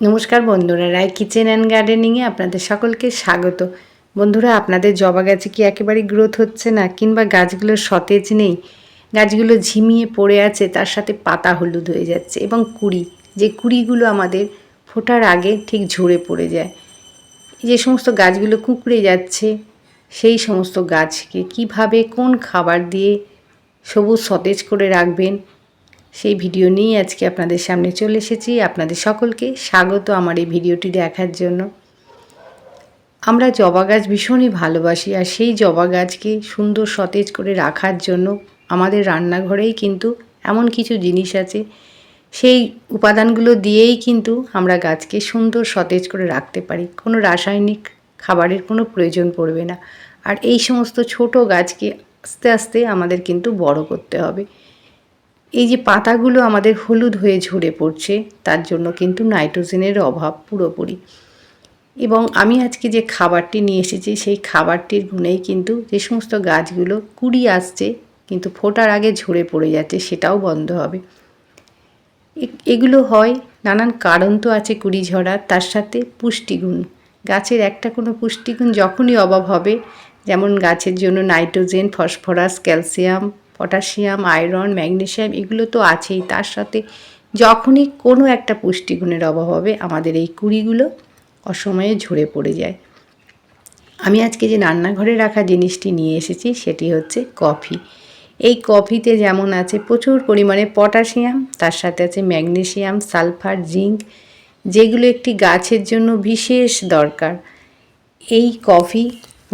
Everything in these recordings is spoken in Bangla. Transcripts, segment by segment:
নমস্কার বন্ধুরা, রায় কিচেন অ্যান্ড গার্ডেনিংয়ে আপনাদের সকলকে স্বাগত। বন্ধুরা, আপনাদের জবা গাছে কি একেবারেই গ্রোথ হচ্ছে না? কিংবা গাছগুলো সতেজ নেই? গাছগুলো ঝিমিয়ে পড়ে আছে, তার সাথে পাতা হলুদ হয়ে যাচ্ছে এবং কুড়ি। যে কুড়িগুলো আমাদের ফোটার আগে ঠিক ঝরে পড়ে যায়। যে সমস্ত গাছগুলো কুঁকড়ে যাচ্ছে, সেই সমস্ত গাছকে কীভাবে কোন খাবার দিয়ে সবুজ সতেজ করে রাখবেন সেই ভিডিও নিয়ে আজকে আপনাদের সামনে চলে এসেছি। আপনাদের সকলকে স্বাগত আমার এই ভিডিওটি দেখার জন্য। আমরা জবা গাছ ভীষণই ভালোবাসি আর সেই জবা গাছকে সুন্দর সতেজ করে রাখার জন্য আমাদের রান্নাঘরেই কিন্তু এমন কিছু জিনিস আছে। সেই উপাদানগুলো দিয়েই কিন্তু আমরা গাছকে সুন্দর সতেজ করে রাখতে পারি। কোনো রাসায়নিক খাবারের কোনো প্রয়োজন পড়বে না। আর এই সমস্ত ছোট গাছকে আস্তে আস্তে আমাদের কিন্তু বড় করতে হবে। এই যে পাতাগুলো আমাদের হলুদ হয়ে ঝরে পড়ছে, তার জন্য কিন্তু নাইট্রোজেনের অভাব পুরোপুরি। এবং আমি আজকে যে খাবারটি নিয়ে এসেছি, সেই খাবারটির গুণেই কিন্তু যে সমস্ত গাছগুলো কুড়ি আসছে, কিন্তু ফোটার আগে ঝরে পড়ে যাচ্ছে, সেটাও বন্ধ হবে। এগুলো হয়, নানান কারণ তো আছে কুড়ি ঝরার তার সাথে পুষ্টিগুণ। গাছের একটা কোনো পুষ্টিগুণ যখনই অভাব হবে, যেমন গাছের জন্য nitrogen, phosphorus, calcium potassium, iron, magnesium এগুলো তো আছেই। তার সাথে যখনই কোনো একটা পুষ্টিগুণের অভাব হবে, আমাদের এই কুড়িগুলো অসময়ে ঝরে পড়ে যায়। আমি আজকে যে রান্নাঘরে রাখা জিনিসটি নিয়ে এসেছি, সেটি হচ্ছে কফি। এই কফিতে যেমন আছে প্রচুর পরিমাণে পটাশিয়াম, তার সাথে আছে ম্যাগনেশিয়াম, সালফার, জিঙ্ক, যেগুলো একটি গাছের জন্য বিশেষ দরকার। এই কফি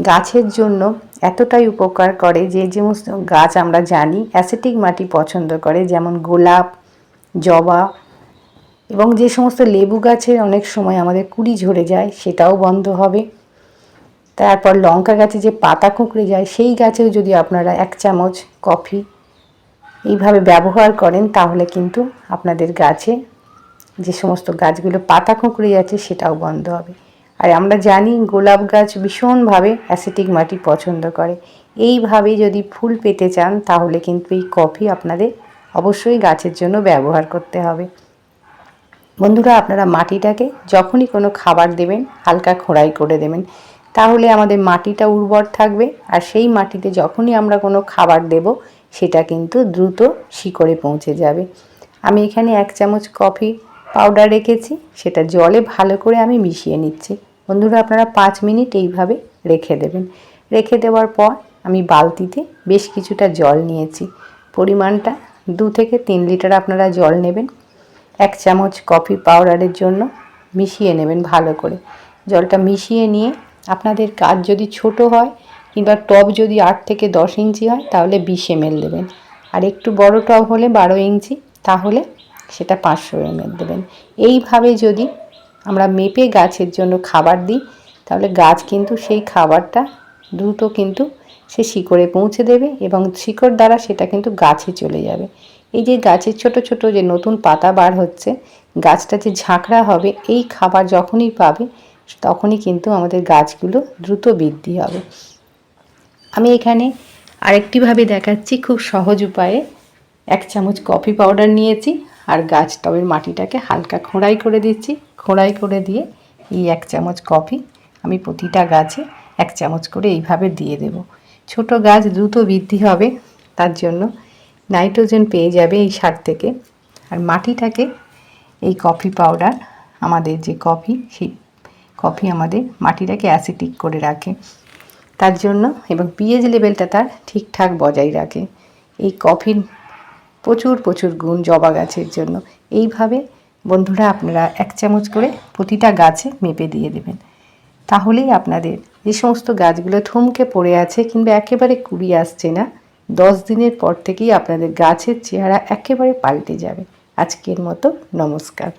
গাছের জন্য এতটাই উপকার করে যে সমস্ত গাছ আমরা জানি, অ্যাসেটিক মাটি পছন্দ করে, যেমন গোলাপ, জবা এবং যে সমস্ত লেবু গাছের অনেক সময় আমাদের কুড়ি ঝরে যায়, সেটাও বন্ধ হবে। তারপর লঙ্কা গাছে যে পাতা কুঁকড়ে যায়, সেই গাছেও যদি আপনারা এক চামচ কফি এইভাবে ব্যবহার করেন, তাহলে কিন্তু আপনাদের গাছে যে সমস্ত গাছগুলো পাতা কুঁকড়ে যাচ্ছে, সেটাও বন্ধ হবে। আর আমরা জানি গোলাপ গাছ ভীষণভাবে অ্যাসিটিক মাটি পছন্দ করে। এইভাবে যদি ফুল পেতে চান, তাহলে কিন্তু এই কফি আপনাদের অবশ্যই গাছের জন্য ব্যবহার করতে হবে। বন্ধুরা, আপনারা মাটিটাকে যখনই কোনো খাবার দেবেন, হালকা খোঁড়াই করে দেবেন, তাহলে আমাদের মাটিটা উর্বর থাকবে। আর সেই মাটিতে যখনই আমরা কোনো খাবার দেব, সেটা কিন্তু দ্রুত শিকড়ে পৌঁছে যাবে। আমি এখানে এক চামচ কফি পাউডার রেখেছি, সেটা জলে ভালো করে আমি মিশিয়ে নিচ্ছি। বন্ধুরা, আপনারা পাঁচ মিনিট এইভাবে রেখে দেবেন। রেখে দেওয়ার পর আমি বালতিতে বেশ কিছুটা জল নিয়েছি। পরিমাণটা দু থেকে তিন লিটার আপনারা জল নেবেন। এক চামচ কফি পাউডারের জন্য মিশিয়ে নেবেন ভালো করে। জলটা মিশিয়ে নিয়ে আপনাদের কাজ যদি ছোট হয় কিংবা টব যদি আট থেকে দশ ইঞ্চি হয়, তাহলে বিশ এমএল দেবেন। আর একটু বড় টব হলে বারো ইঞ্চি, তাহলে সেটা পাঁচশো এমএল দেবেন। এইভাবে যদি আমরা মেপে গাছের জন্য খাবার দিই, তাহলে গাছ কিন্তু সেই খাবারটা দ্রুত কিন্তু সে শিকড়ে পৌঁছে দেবে এবং শিকড় দ্বারা সেটা কিন্তু গাছে চলে যাবে। এই যে গাছের ছোট ছোট যে নতুন পাতা বার হচ্ছে, গাছটা যে ঝাঁকড়া হবে, এই খাবার যখনই পাবে, তখনই কিন্তু আমাদের গাছগুলো দ্রুত বৃদ্ধি হবে। আমি এখানে আরেকটিভাবে দেখাচ্ছি খুব সহজ উপায়ে। এক চামচ কফি পাউডার নিয়েছি। গাছ টবের মাটিটাকে হালকা খোঁড়াই করে দিচ্ছি। খোঁড়াই করে দিয়ে এই এক চামচ কফি আমি প্রতিটা গাছে এক চামচ করে এইভাবে দিয়ে দেব। ছোট গাছ দ্রুত বৃদ্ধি হবে, তার জন্য নাইট্রোজেন পেয়ে যাবে এই সার থেকে। আর মাটিটাকে এই কফি পাউডার, আমাদের যে কফি, সেই কফি আমাদের মাটিটাকে অ্যাসিটিক করে রাখে। তার জন্য এবং পিএইচ লেভেলটা তার ঠিকঠাক বজায় রাখে। এই কফির প্রচুর প্রচুর গুণ জবা গাছের জন্য। এইভাবে বন্ধুরা আপনারা এক চামচ করে প্রতিটা গাছে মেপে দিয়ে দেবেন। তাহলেই আপনাদের যে সমস্ত গাছগুলো থমকে পড়ে আছে কিংবা একেবারে কুড়ি আসছে না, দশ দিনের পর থেকেই আপনাদের গাছের চেহারা একেবারে পাল্টে যাবে। আজকের মতো নমস্কার।